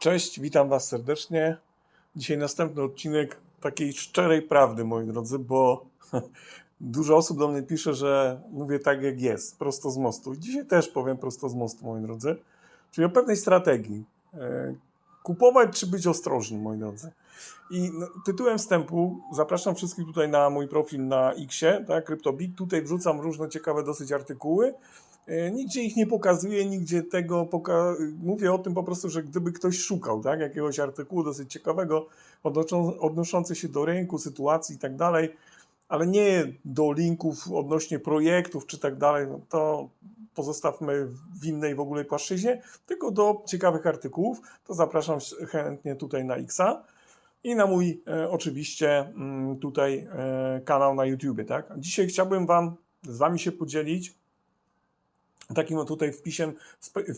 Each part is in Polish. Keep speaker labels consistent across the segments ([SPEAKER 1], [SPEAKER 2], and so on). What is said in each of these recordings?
[SPEAKER 1] Cześć, witam Was serdecznie. Dzisiaj następny odcinek takiej szczerej prawdy, moi drodzy, bo dużo osób do mnie pisze, że mówię tak jak jest, prosto z mostu. Dzisiaj też powiem prosto z mostu, moi drodzy. Czyli o pewnej strategii. E, Kupować czy być ostrożni, moi drodzy. I no, tytułem wstępu zapraszam wszystkich tutaj na mój profil na Xie, tak, CryptoBit. Tutaj wrzucam różne ciekawe dosyć artykuły. E, Nigdzie ich nie pokazuję, nigdzie tego poka- mówię o tym po prostu, że gdyby ktoś szukał tak, jakiegoś artykułu dosyć ciekawego odnoszą- odnoszący się do rynku, sytuacji i tak dalej, ale nie do linków odnośnie projektów czy tak dalej, no to pozostawmy w innej w ogóle płaszczyźnie, tylko do ciekawych artykułów, to zapraszam chętnie tutaj na Xa i na mój e, oczywiście mm, tutaj e, kanał na YouTubie, tak? Dzisiaj chciałbym Wam z Wami się podzielić takim tutaj wpisem,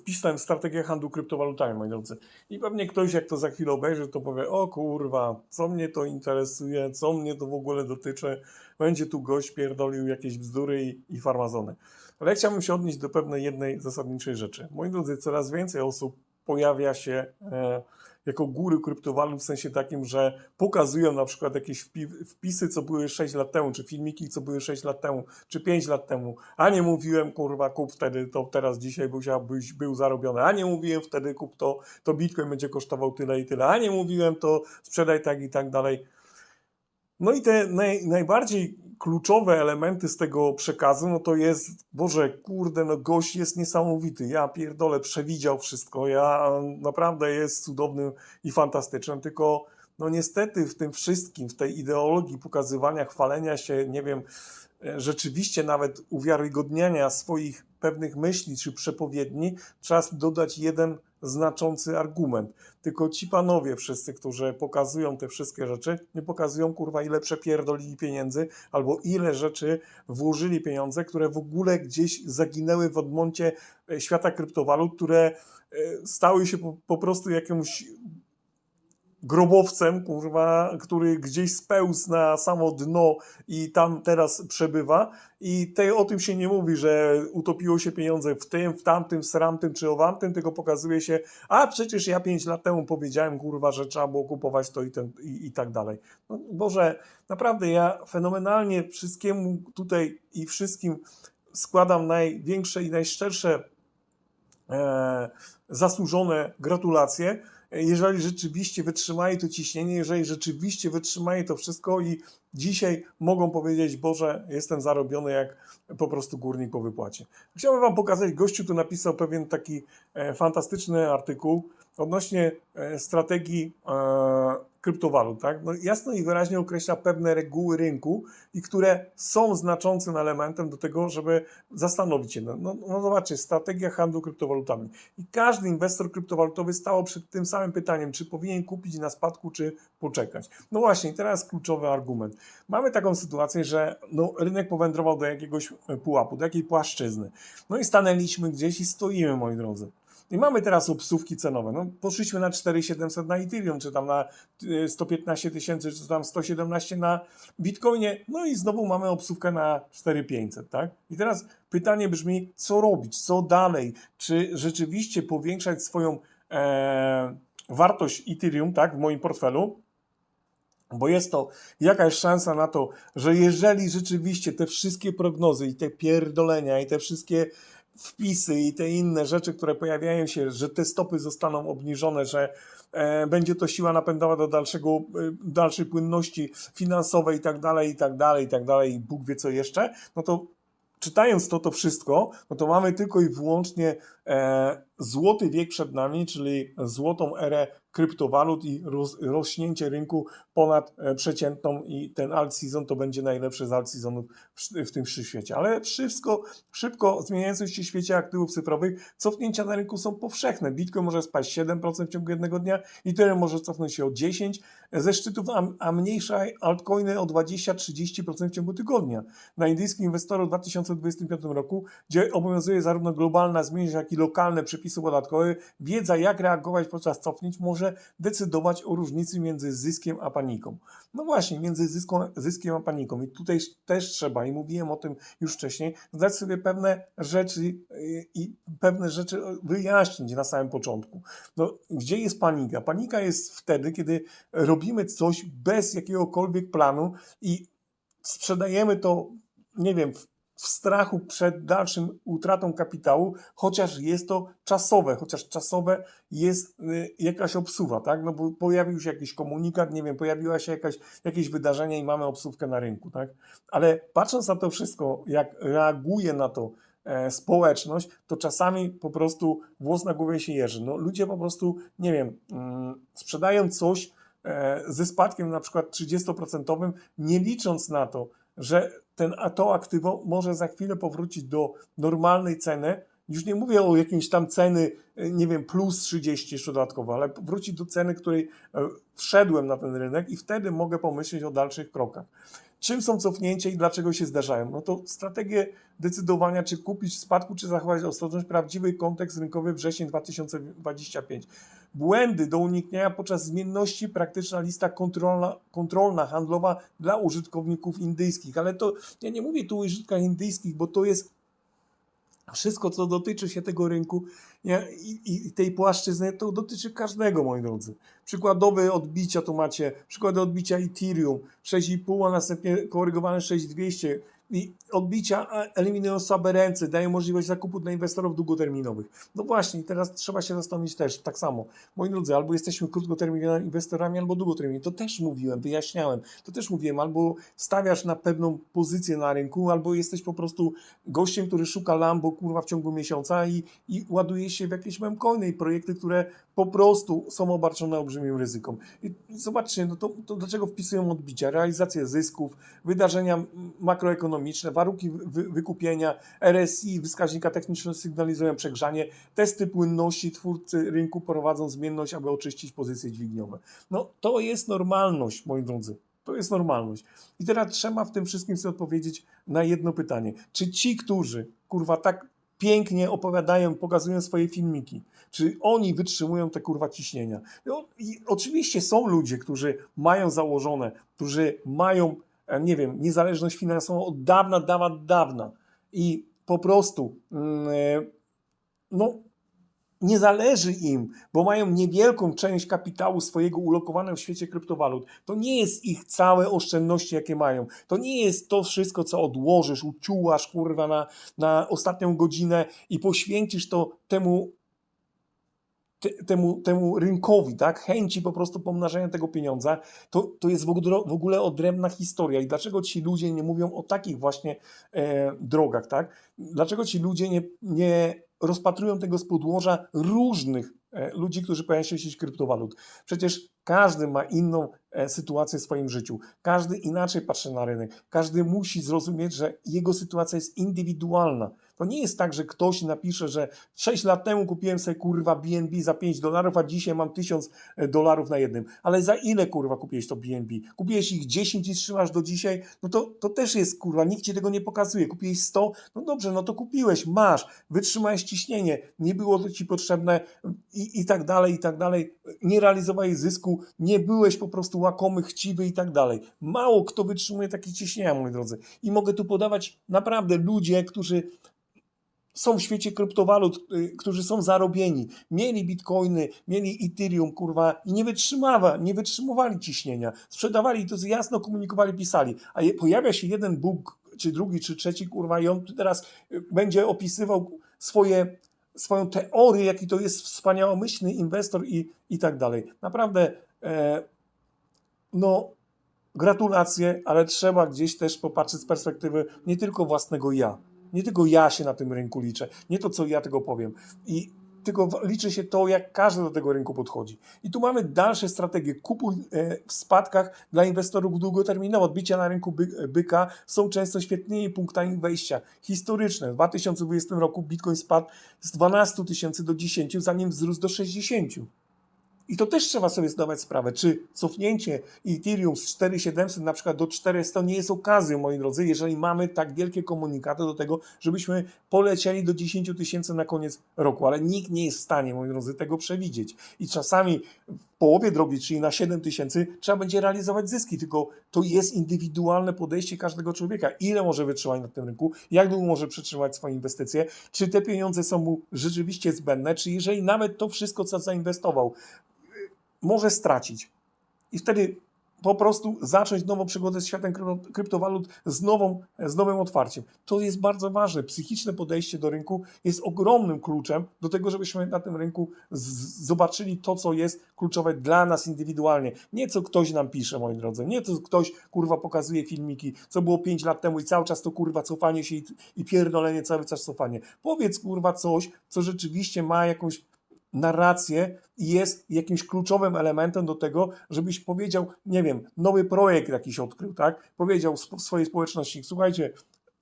[SPEAKER 1] wpisem strategia handlu kryptowalutami, moi drodzy. I pewnie ktoś, jak to za chwilę obejrzy, to powie, o kurwa, co mnie to interesuje, co mnie to w ogóle dotyczy, będzie tu gość pierdolił jakieś bzdury i, i farmazony. Ale ja chciałbym się odnieść do pewnej jednej zasadniczej rzeczy. Moi drodzy, coraz więcej osób pojawia się e, jako góry kryptowalut w sensie takim, że pokazują na przykład jakieś wpi- wpisy, co były 6 lat temu, czy filmiki, co były 6 lat temu, czy 5 lat temu, a nie mówiłem, kurwa, kup wtedy, to teraz dzisiaj byś był zarobiony, a nie mówiłem wtedy, kup to, to bitcoin będzie kosztował tyle i tyle, a nie mówiłem, to sprzedaj tak i tak dalej. No i te naj, najbardziej kluczowe elementy z tego przekazu, no to jest, Boże, kurde, no gość jest niesamowity, ja pierdolę, przewidział wszystko, ja naprawdę jest cudownym i fantastycznym, tylko no niestety w tym wszystkim, w tej ideologii pokazywania, chwalenia się, nie wiem, e, rzeczywiście nawet uwiarygodniania swoich pewnych myśli czy przepowiedni, trzeba dodać jeden znaczący argument. Tylko ci panowie wszyscy, którzy pokazują te wszystkie rzeczy, nie pokazują kurwa ile przepierdolili pieniędzy albo ile rzeczy włożyli pieniądze, które w ogóle gdzieś zaginęły w odmoncie e, świata kryptowalut, które e, stały się po, po prostu jakimś grobowcem, kurwa, który gdzieś spełzł na samo dno i tam teraz przebywa. I te, o tym się nie mówi, że utopiło się pieniądze w tym, w tamtym, w sramtym czy owamtym, tylko pokazuje się, a przecież ja pięć lat temu powiedziałem, kurwa, że trzeba było kupować to i, ten, i, i tak dalej. No, Boże, naprawdę ja fenomenalnie wszystkiemu tutaj i wszystkim składam największe i najszczersze e, zasłużone gratulacje, jeżeli rzeczywiście wytrzymali to ciśnienie, jeżeli rzeczywiście wytrzymali to wszystko i dzisiaj mogą powiedzieć, Boże, jestem zarobiony jak po prostu górnik po wypłacie. Chciałbym Wam pokazać, gościu tu napisał pewien taki e, fantastyczny artykuł odnośnie e, strategii e, kryptowalut. Tak? No, jasno i wyraźnie określa pewne reguły rynku i które są znaczącym elementem do tego, żeby zastanowić się. No, no, no zobaczcie, strategia handlu kryptowalutami. I każdy inwestor kryptowalutowy stał przed tym samym pytaniem, czy powinien kupić na spadku, czy poczekać. No właśnie, teraz kluczowy argument. Mamy taką sytuację, że no, rynek powędrował do jakiegoś e, pułapu, do jakiej płaszczyzny. No i stanęliśmy gdzieś i stoimy, moi drodzy. I mamy teraz obsówki cenowe. No, poszliśmy na 4700 na Ethereum, czy tam na y, 115 tysięcy, czy tam 117 na Bitcoinie. No i znowu mamy obsówkę na 4500, tak? I teraz pytanie brzmi, co robić, co dalej? Czy rzeczywiście powiększać swoją e, wartość Ethereum, tak, w moim portfelu? Bo jest to jakaś szansa na to, że jeżeli rzeczywiście te wszystkie prognozy i te pierdolenia i te wszystkie wpisy i te inne rzeczy, które pojawiają się, że te stopy zostaną obniżone, że e, będzie to siła napędowa do dalszego, e, dalszej płynności finansowej i tak dalej, i tak dalej, i tak dalej, i Bóg wie co jeszcze, no to czytając to, to wszystko, no to mamy tylko i wyłącznie e, złoty wiek przed nami, czyli złotą erę kryptowalut i roz, rośnięcie rynku ponad e, przeciętną i ten alt season to będzie najlepszy z alt seasonów w, w tym świecie. Ale wszystko szybko zmieniającym się świecie aktywów cyfrowych, cofnięcia na rynku są powszechne. Bitcoin może spaść 7% w ciągu jednego dnia, Ethereum może cofnąć się o 10% ze szczytów, a, a mniejsze altcoiny o 20-30% w ciągu tygodnia. Na indyjskim inwestorze w 2025 roku, gdzie obowiązuje zarówno globalna zmienność, jak i lokalne przepisy podatkowe, wiedza jak reagować podczas cofnięć może decydować o różnicy między zyskiem a paniką. No właśnie, między zyską, zyskiem a paniką. I tutaj też trzeba, i mówiłem o tym już wcześniej, zdać sobie pewne rzeczy y, i pewne rzeczy wyjaśnić na samym początku. No, gdzie jest panika? Panika jest wtedy, kiedy robimy coś bez jakiegokolwiek planu i sprzedajemy to, nie wiem, w, strachu przed dalszym utratą kapitału, chociaż jest to czasowe, chociaż czasowe jest y, jakaś obsuwa, tak? No bo pojawił się jakiś komunikat, nie wiem, pojawiła się jakaś, jakieś wydarzenie i mamy obsówkę na rynku, tak? Ale patrząc na to wszystko, jak reaguje na to e, społeczność, to czasami po prostu włos na głowie się jeży. No, ludzie po prostu, nie wiem, mm, sprzedają coś ze spadkiem na przykład 30%, nie licząc na to, że ten, to aktywo może za chwilę powrócić do normalnej ceny. Już nie mówię o jakiejś tam ceny, e, nie wiem, plus 30 jeszcze dodatkowo, ale wrócić do ceny, której e, wszedłem na ten rynek i wtedy mogę pomyśleć o dalszych krokach. Czym są cofnięcia i dlaczego się zdarzają? No to strategie decydowania, czy kupić w spadku, czy zachować ostrożność, prawdziwy kontekst rynkowy wrzesień 2025. Błędy do uniknienia podczas zmienności, praktyczna lista kontrolna, kontrolna handlowa dla użytkowników indyjskich. Ale to ja nie mówię tu o użytkach indyjskich, bo to jest wszystko, co dotyczy się tego rynku nie, i, i tej płaszczyzny, to dotyczy każdego, moi drodzy. Przykładowe odbicia tu macie, przykłady odbicia Ethereum. 6,5, a następnie korygowane 6,200 i odbicia eliminują słabe ręce, dają możliwość zakupu dla inwestorów długoterminowych. No właśnie, teraz trzeba się zastanowić też tak samo. Moi drodzy, albo jesteśmy krótkoterminowymi inwestorami, albo długoterminowymi. To też mówiłem, wyjaśniałem, to też mówiłem, albo stawiasz na pewną pozycję na rynku, albo jesteś po prostu gościem, który szuka Lambo kurwa w ciągu miesiąca i, i ładuje się w jakieś memcoiny i projekty, które po prostu są obarczone olbrzymim ryzykiem. I zobaczcie, no to, to dlaczego wpisują odbicia, realizację zysków, wydarzenia makroekonomiczne, warunki wy, wykupienia, RSI, wskaźnika technicznego sygnalizują przegrzanie, testy płynności, twórcy rynku prowadzą zmienność, aby oczyścić pozycje dźwigniowe. No to jest normalność, moi drodzy. To jest normalność. I teraz trzeba w tym wszystkim sobie odpowiedzieć na jedno pytanie. Czy ci, którzy, kurwa, tak pięknie opowiadają, pokazują swoje filmiki. Czy oni wytrzymują te kurwa ciśnienia? No, oczywiście są ludzie, którzy mają założone, którzy mają, nie wiem, niezależność finansową od dawna, dawna, dawna i po prostu, mm, e, no, nie zależy im, bo mają niewielką część kapitału swojego ulokowaną w świecie kryptowalut. To nie jest ich całe oszczędności, jakie mają. To nie jest to wszystko, co odłożysz, uciułasz, kurwa, na, na ostatnią godzinę i poświęcisz to temu te, temu, temu rynkowi, tak, chęci po prostu pomnażania tego pieniądza, to, to jest w ogóle, odrębna historia. I dlaczego ci ludzie nie mówią o takich właśnie e, drogach, tak? Dlaczego ci ludzie nie, nie rozpatrują tego z podłoża różnych e, ludzi, którzy pojawiają się w sieci kryptowalut? Przecież każdy ma inną sytuację w swoim życiu. Każdy inaczej patrzy na rynek. Każdy musi zrozumieć, że jego sytuacja jest indywidualna. To nie jest tak, że ktoś napisze, że 6 lat temu kupiłem sobie kurwa BNB za 5 dolarów, a dzisiaj mam 1000 dolarów na jednym. Ale za ile kurwa kupiłeś to BNB? Kupiłeś ich 10 i trzymasz do dzisiaj? No to, to też jest kurwa, nikt ci tego nie pokazuje. Kupiłeś 100? No dobrze, no to kupiłeś, masz, wytrzymałeś ciśnienie, nie było to ci potrzebne i, i tak dalej, i tak dalej. Nie realizowałeś zysku, nie byłeś po prostu łakomy, chciwy i tak dalej. Mało kto wytrzymuje takie ciśnienia, moi drodzy. I mogę tu podawać naprawdę ludzie, którzy są w świecie kryptowalut, y, którzy są zarobieni, mieli bitcoiny, mieli Ethereum, kurwa, i nie wytrzymała, nie wytrzymywali ciśnienia. Sprzedawali to jasno komunikowali, pisali. A je, pojawia się jeden Bóg, czy drugi, czy trzeci, kurwa, i on teraz y, będzie opisywał swoje, swoją teorię, jaki to jest wspaniałomyślny inwestor i, i tak dalej. Naprawdę, e, no, gratulacje, ale trzeba gdzieś też popatrzeć z perspektywy nie tylko własnego ja. Nie tylko ja się na tym rynku liczę, nie to, co ja tego powiem. I tylko liczy się to, jak każdy do tego rynku podchodzi. I tu mamy dalsze strategie. Kupuj e, w spadkach dla inwestorów długoterminowo. Odbicia na rynku by, byka są często świetnymi punktami wejścia. Historyczne. W 2020 roku Bitcoin spadł z 12 tysięcy do 10, zanim wzrósł do 60. I to też trzeba sobie zdawać sprawę, czy cofnięcie Ethereum z 4700 na przykład do 400 nie jest okazją, moi drodzy, jeżeli mamy tak wielkie komunikaty do tego, żebyśmy polecieli do 10 tysięcy na koniec roku, ale nikt nie jest w stanie, moi drodzy, tego przewidzieć. I czasami w połowie drogi, czyli na 7 tysięcy, trzeba będzie realizować zyski, tylko to jest indywidualne podejście każdego człowieka. Ile może wytrzymać na tym rynku, jak długo może przetrzymać swoje inwestycje, czy te pieniądze są mu rzeczywiście zbędne, czy jeżeli nawet to wszystko, co zainwestował, może stracić. I wtedy po prostu zacząć nową przygodę z światem krypto- kryptowalut z, nową, z nowym otwarciem. To jest bardzo ważne. Psychiczne podejście do rynku jest ogromnym kluczem do tego, żebyśmy na tym rynku zobaczyli to, co jest kluczowe dla nas indywidualnie. Nie co ktoś nam pisze, moi drodzy. Nie co ktoś kurwa pokazuje filmiki, co było 5 lat temu i cały czas to kurwa cofanie się i, i pierdolenie cały czas cofanie. Powiedz kurwa coś, co rzeczywiście ma jakąś narrację jest jakimś kluczowym elementem do tego, żebyś powiedział, nie wiem, nowy projekt jakiś odkrył, tak? Powiedział w swojej społeczności, słuchajcie,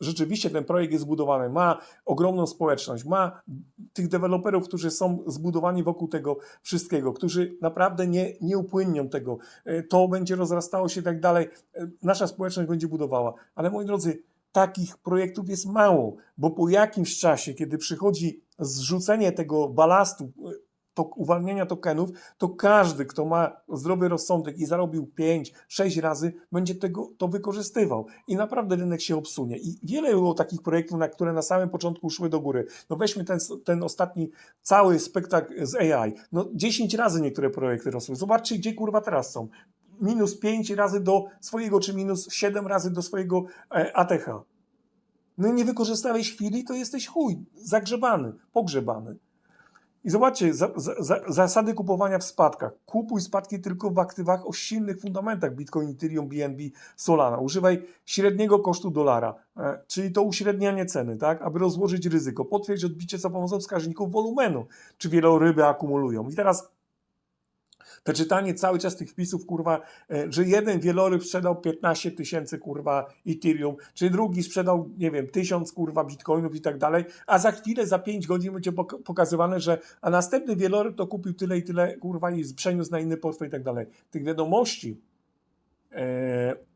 [SPEAKER 1] rzeczywiście ten projekt jest zbudowany, ma ogromną społeczność, ma tych deweloperów, którzy są zbudowani wokół tego wszystkiego, którzy naprawdę nie, nie upłynnią tego, E, to będzie rozrastało się i tak dalej, E, nasza społeczność będzie budowała. Ale moi drodzy, takich projektów jest mało, bo po jakimś czasie, kiedy przychodzi zrzucenie tego balastu, e, to uwalniania tokenów, to każdy, kto ma zdrowy rozsądek i zarobił 5, 6 razy, będzie tego, to wykorzystywał. I naprawdę rynek się obsunie. I wiele było takich projektów, na które na samym początku szły do góry. No weźmy ten, ten ostatni cały spektakl z AI. No 10 razy niektóre projekty rosły. Zobaczcie, gdzie kurwa teraz są. Minus 5 razy do swojego, czy minus 7 razy do swojego e, ATH. No nie wykorzystałeś chwili, to jesteś chuj, zagrzebany, pogrzebany. I zobaczcie, za, za, zasady kupowania w spadkach. Kupuj spadki tylko w aktywach o silnych fundamentach Bitcoin, Ethereum, BNB, Solana. Używaj średniego kosztu dolara, e, czyli to uśrednianie ceny, tak, aby rozłożyć ryzyko. Potwierdź odbicie za pomocą wskaźników wolumenu, czy wieloryby akumulują. I teraz te czytanie cały czas tych wpisów, kurwa, e, że jeden wieloryb sprzedał 15 tysięcy, kurwa, Ethereum, czy drugi sprzedał, nie wiem, tysiąc, kurwa, bitcoinów i tak dalej, a za chwilę, za 5 godzin będzie pok- pokazywane, że a następny wieloryb to kupił tyle i tyle, kurwa, i przeniósł na inny portfel i tak dalej. Tych wiadomości e,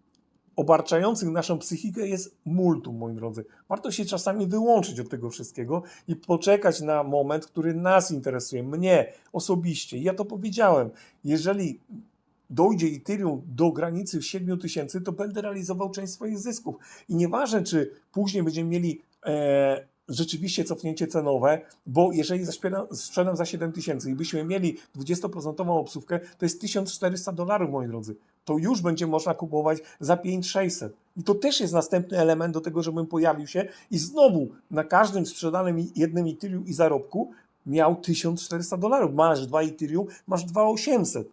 [SPEAKER 1] obarczających naszą psychikę jest multum, moi drodzy. Warto się czasami wyłączyć od tego wszystkiego i poczekać na moment, który nas interesuje, mnie osobiście. Ja to powiedziałem. Jeżeli dojdzie Ethereum do granicy 7 tysięcy, to będę realizował część swoich zysków. I nieważne, czy później będziemy mieli e, rzeczywiście cofnięcie cenowe, bo jeżeli zaśpiedam- sprzedam za 7 tysięcy i byśmy mieli 20% obsówkę, to jest 1400 dolarów, moi drodzy. To już będzie można kupować za 5600. I to też jest następny element do tego, żebym pojawił się i znowu na każdym sprzedanym jednym Ethereum i zarobku miał 1400 dolarów. Masz 2 Ethereum, masz 2800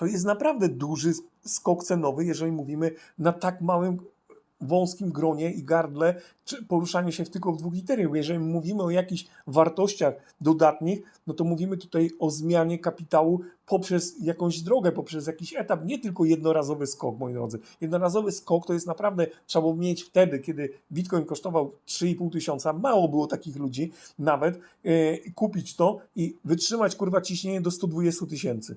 [SPEAKER 1] to jest naprawdę duży skok cenowy, jeżeli mówimy na tak małym, wąskim gronie i gardle, czy poruszanie się tylko w dwóch Ethereum. Jeżeli mówimy o jakichś wartościach dodatnich, no to mówimy tutaj o zmianie kapitału poprzez jakąś drogę, poprzez jakiś etap, nie tylko jednorazowy skok, moi drodzy. Jednorazowy skok to jest naprawdę, trzeba było mieć wtedy, kiedy Bitcoin kosztował 3,5 tysiąca, mało było takich ludzi nawet, e, kupić to i wytrzymać kurwa ciśnienie do 120 tysięcy.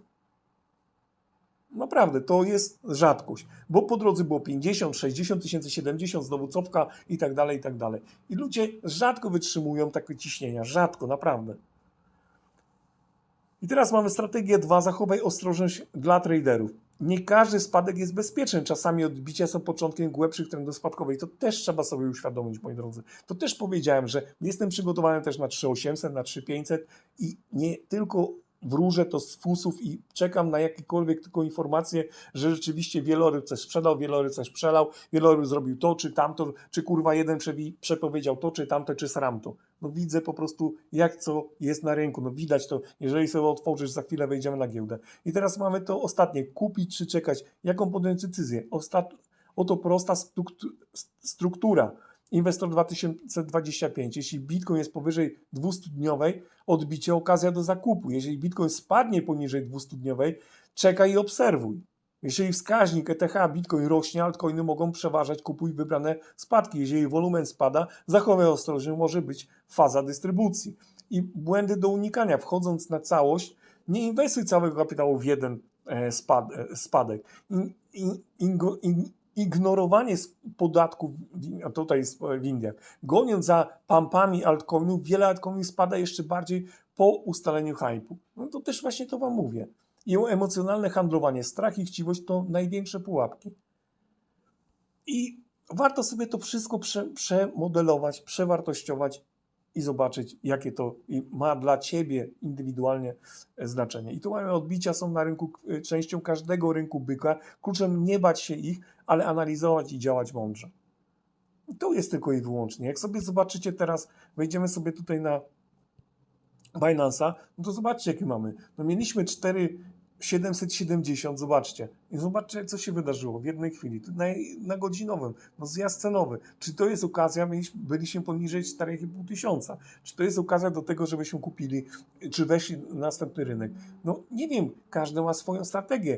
[SPEAKER 1] Naprawdę, to jest rzadkość, bo po drodze było 50, 60 tysięcy, 70, znowu cofka i tak dalej, i tak dalej. I ludzie rzadko wytrzymują takie ciśnienia, rzadko, naprawdę. I teraz mamy strategię 2, zachowaj ostrożność dla traderów. Nie każdy spadek jest bezpieczny. Czasami odbicia są początkiem głębszych trendów spadkowych. To też trzeba sobie uświadomić, moi drodzy. To też powiedziałem, że jestem przygotowany też na 3800, na 3500 i nie tylko wróżę to z fusów i czekam na jakiekolwiek tylko informacje, że rzeczywiście wieloryb coś sprzedał, wieloryb coś przelał, wieloryb zrobił to czy tamto, czy kurwa jeden przepowiedział to, czy tamto, czy sramto. No widzę po prostu jak co jest na rynku, no widać to, jeżeli sobie otworzysz, za chwilę wejdziemy na giełdę. I teraz mamy to ostatnie, kupić czy czekać, jaką podjąć decyzję. Ostat... Oto prosta struktu... struktura. Inwestor 2025. Jeśli Bitcoin jest powyżej 200-dniowej, odbicie okazja do zakupu. Jeżeli Bitcoin spadnie poniżej 200-dniowej, czekaj i obserwuj. Jeżeli wskaźnik ETH Bitcoin rośnie, altcoiny mogą przeważać, kupuj wybrane spadki. Jeżeli wolumen spada, zachowaj ostrożnie, może być faza dystrybucji. I błędy do unikania. Wchodząc na całość, nie inwestuj całego kapitału w jeden e, e, spadek. Ignorowanie podatków tutaj jest w Indiach, goniąc za pampami altcoinów, wiele altcoinów spada jeszcze bardziej po ustaleniu hypu. No to też właśnie to wam mówię. I emocjonalne handlowanie, strach i chciwość to największe pułapki. I warto sobie to wszystko prze, przemodelować, przewartościować i zobaczyć, jakie to ma dla ciebie indywidualnie e, znaczenie. I tu mamy odbicia, są na rynku e, częścią każdego rynku byka. Kluczem nie bać się ich, ale analizować i działać mądrze. I to jest tylko i wyłącznie. Jak sobie zobaczycie teraz, wejdziemy sobie tutaj na Binance'a, no to zobaczcie, jakie mamy. No mieliśmy 4 770, zobaczcie. I zobaczcie, co się wydarzyło w jednej chwili. Na, na godzinowym, no zjazd cenowy. Czy to jest okazja, mieliśmy, byliśmy poniżej 4,5 tysiąca. Czy to jest okazja do tego, żebyśmy kupili, czy weszli na następny rynek? No nie wiem, każdy ma swoją strategię.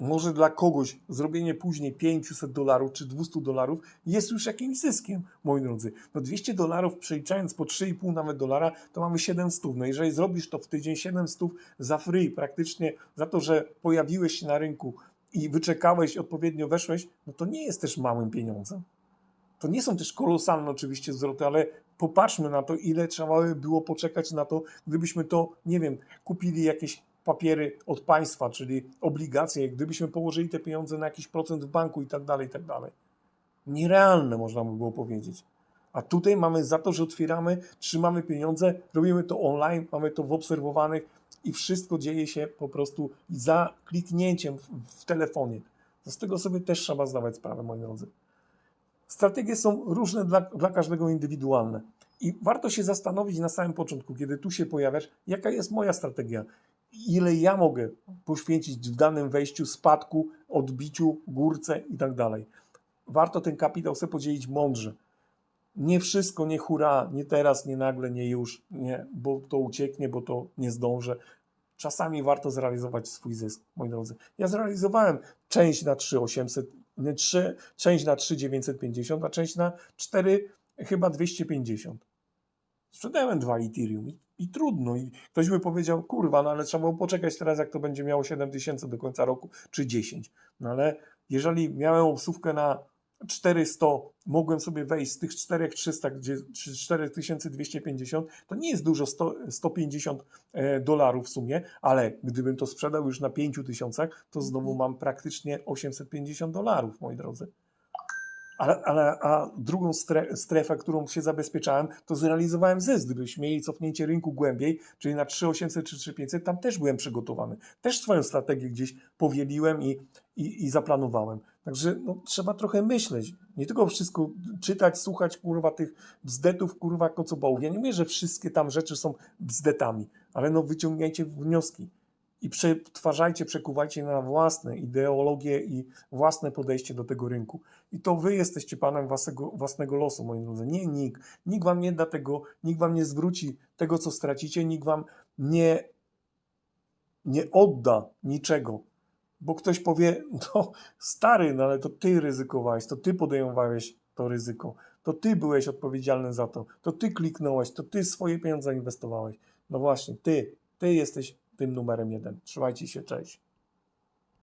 [SPEAKER 1] Może dla kogoś zrobienie później 500 dolarów czy 200 dolarów jest już jakimś zyskiem, moi drodzy. No 200 dolarów przeliczając po 3,5 nawet dolara, to mamy 700. No jeżeli zrobisz to w tydzień 700 za free, praktycznie za to, że pojawiłeś się na rynku i wyczekałeś, odpowiednio weszłeś, no to nie jest też małym pieniądzem. To nie są też kolosalne oczywiście zwroty, ale popatrzmy na to, ile trzeba by było poczekać na to, gdybyśmy to, nie wiem, kupili jakieś papiery od państwa, czyli obligacje, gdybyśmy położyli te pieniądze na jakiś procent w banku i tak dalej, i tak dalej. Nierealne można by było powiedzieć. A tutaj mamy za to, że otwieramy, trzymamy pieniądze, robimy to online, mamy to w obserwowanych i wszystko dzieje się po prostu za kliknięciem w, telefonie. Z tego sobie też trzeba zdawać sprawę, moi drodzy. Strategie są różne dla, dla każdego indywidualne. I warto się zastanowić na samym początku, kiedy tu się pojawiasz, jaka jest moja strategia, ile ja mogę poświęcić w danym wejściu, spadku, odbiciu, górce i tak dalej. Warto ten kapitał sobie podzielić mądrze. Nie wszystko, nie hura, nie teraz, nie nagle, nie już, nie, bo to ucieknie, bo to nie zdążę. Czasami warto zrealizować swój zysk, moi drodzy. Ja zrealizowałem część na 3800, nie 3, część na 3950, a część na 4 chyba 250. Sprzedałem dwa Ethereum i, trudno. I ktoś by powiedział, kurwa, no ale trzeba było poczekać teraz, jak to będzie miało 7000 do końca roku, czy 10. No ale jeżeli miałem obsówkę na 400, mogłem sobie wejść z tych 4300, gdzie czy 4250, to nie jest dużo, 100, 150 e, dolarów w sumie, ale gdybym to sprzedał już na 5000, to znowu mam praktycznie 850 dolarów, moi drodzy. Ale, ale a drugą stre- strefę, którą się zabezpieczałem, to zrealizowałem zysk. Gdybyśmy mieli cofnięcie rynku głębiej, czyli na 3800 czy 3500, tam też byłem przygotowany. Też swoją strategię gdzieś powieliłem i, i, i zaplanowałem. Także no, trzeba trochę myśleć. Nie tylko wszystko czytać, słuchać, kurwa, tych bzdetów, kurwa, kocobałów. Ja nie mówię, że wszystkie tam rzeczy są bzdetami, ale no wyciągajcie wnioski i przetwarzajcie, przekuwajcie na własne ideologie i własne podejście do tego rynku. I to wy jesteście panem własnego, własnego losu, moi drodzy. Nie nikt. Nikt wam nie da tego, nikt wam nie zwróci tego, co stracicie, nikt wam nie, nie odda niczego. Bo ktoś powie, no stary, no ale to ty ryzykowałeś, to ty podejmowałeś to ryzyko, to ty byłeś odpowiedzialny za to, to ty kliknąłeś, to ty swoje pieniądze inwestowałeś. No właśnie, ty, ty jesteś tym numerem jeden. Trzymajcie się, cześć.